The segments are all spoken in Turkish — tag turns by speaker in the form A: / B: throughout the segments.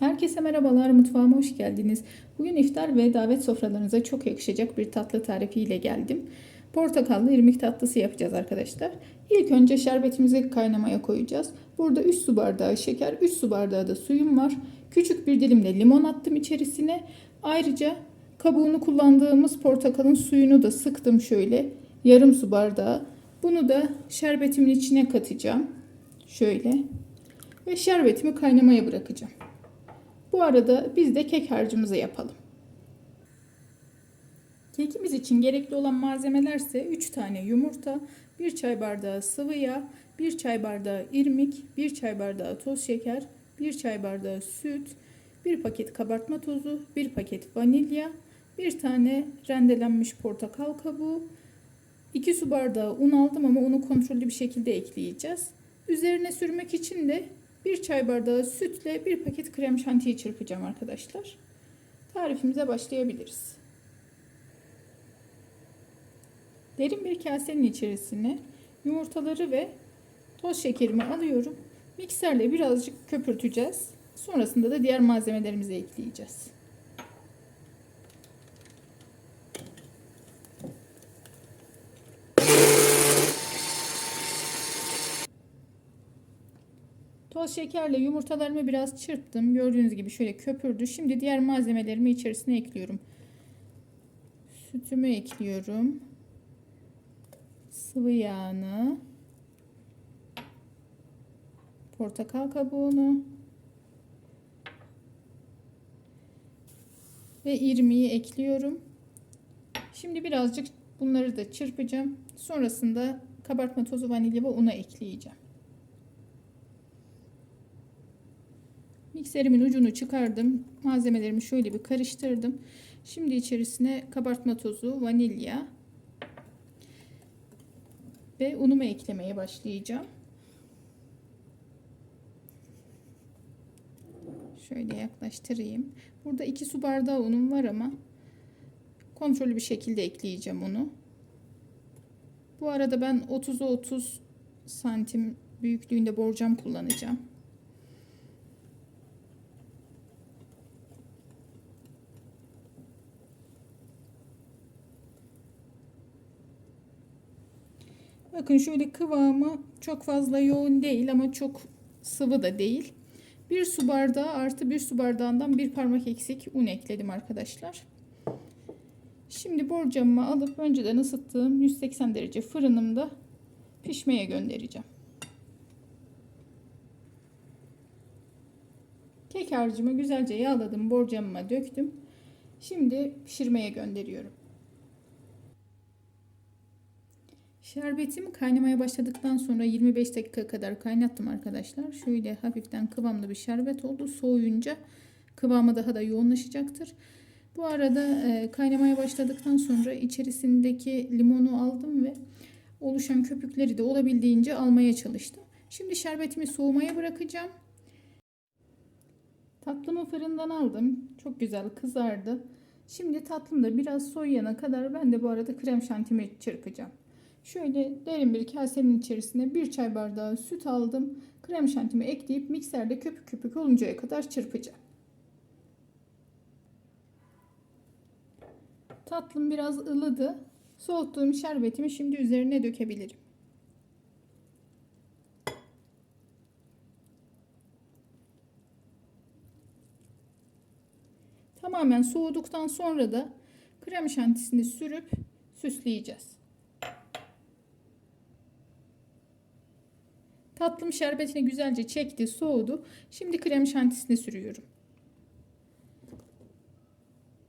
A: Herkese merhabalar, mutfağıma hoş geldiniz. Bugün iftar ve davet sofralarınıza çok yakışacak bir tatlı tarifiyle geldim. Portakallı irmik tatlısı yapacağız arkadaşlar. İlk önce şerbetimizi kaynamaya koyacağız. Burada 3 su bardağı şeker, 3 su bardağı da suyum var. Küçük bir dilim de limon attım içerisine. Ayrıca kabuğunu kullandığımız portakalın suyunu da sıktım şöyle yarım su bardağı. Bunu da şerbetimin içine katacağım. Şöyle. Ve şerbetimi kaynamaya bırakacağım. Bu arada biz de kek harcımızı yapalım. Kekimiz için gerekli olan malzemelerse 3 tane yumurta, 1 çay bardağı sıvı yağ, 1 çay bardağı irmik, 1 çay bardağı toz şeker, 1 çay bardağı süt, 1 paket kabartma tozu, 1 paket vanilya, 1 tane rendelenmiş portakal kabuğu, 2 su bardağı un aldım ama unu kontrollü bir şekilde ekleyeceğiz. Üzerine sürmek için de 1 çay bardağı sütle 1 paket krem şantiyi çırpacağım arkadaşlar. Tarifimize başlayabiliriz. Derin bir kasenin içerisine yumurtaları ve toz şekerimi alıyorum. Mikserle birazcık köpürteceğiz. Sonrasında da diğer malzemelerimizi ekleyeceğiz. Toz şekerle yumurtalarımı biraz çırptım. Gördüğünüz gibi şöyle köpürdü. Şimdi diğer malzemelerimi içerisine ekliyorum. Sütümü ekliyorum. Sıvı yağını. Portakal kabuğunu. Ve irmiği ekliyorum. Şimdi birazcık bunları da çırpacağım. Sonrasında kabartma tozu, vanilya ve una ekleyeceğim. Mikserimin ucunu çıkardım. Malzemelerimi şöyle bir karıştırdım. Şimdi içerisine kabartma tozu, vanilya ve unumu eklemeye başlayacağım. Şöyle yaklaştırayım. Burada 2 su bardağı unum var ama kontrollü bir şekilde ekleyeceğim onu. Bu arada ben 30'a 30 santim büyüklüğünde borcam kullanacağım. Bakın şöyle kıvamı çok fazla yoğun değil ama çok sıvı da değil. Bir su bardağı artı bir su bardağından bir parmak eksik un ekledim arkadaşlar. Şimdi borcamımı alıp önceden ısıttığım 180 derece fırınımda pişmeye göndereceğim. Kek harcımı güzelce yağladım, borcamıma döktüm. Şimdi pişirmeye gönderiyorum. Şerbetimi kaynamaya başladıktan sonra 25 dakika kadar kaynattım arkadaşlar. Şöyle hafiften kıvamlı bir şerbet oldu. Soğuyunca kıvamı daha da yoğunlaşacaktır. Bu arada e, kaynamaya başladıktan sonra içerisindeki limonu aldım ve oluşan köpükleri de olabildiğince almaya çalıştım. Şimdi şerbetimi soğumaya bırakacağım. Tatlımı fırından aldım. Çok güzel kızardı. Şimdi tatlım da biraz soğuyana kadar ben de bu arada krem şantimi çırpacağım. Şöyle derin bir kasenin içerisine bir çay bardağı süt aldım. Krem şantimi ekleyip mikserde köpük köpük oluncaya kadar çırpacağım. Tatlım biraz ılıdı. Soğuttuğum şerbetimi şimdi üzerine dökebilirim. Tamamen soğuduktan sonra da krem şantisini sürüp süsleyeceğiz. Tatlım şerbetini güzelce çekti, soğudu. Şimdi krem şantisini sürüyorum.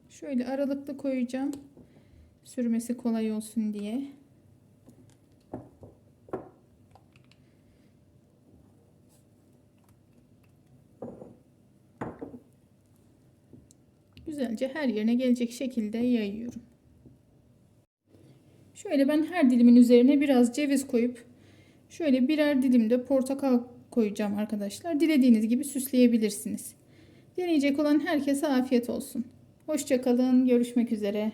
A: Şöyle aralıklı koyacağım. Sürmesi kolay olsun diye. Güzelce her yerine gelecek şekilde yayıyorum. Şöyle ben her dilimin üzerine biraz ceviz koyup Şöyle birer dilim de portakal koyacağım arkadaşlar. Dilediğiniz gibi süsleyebilirsiniz. Deneyecek olan herkese afiyet olsun. Hoşçakalın. Görüşmek üzere.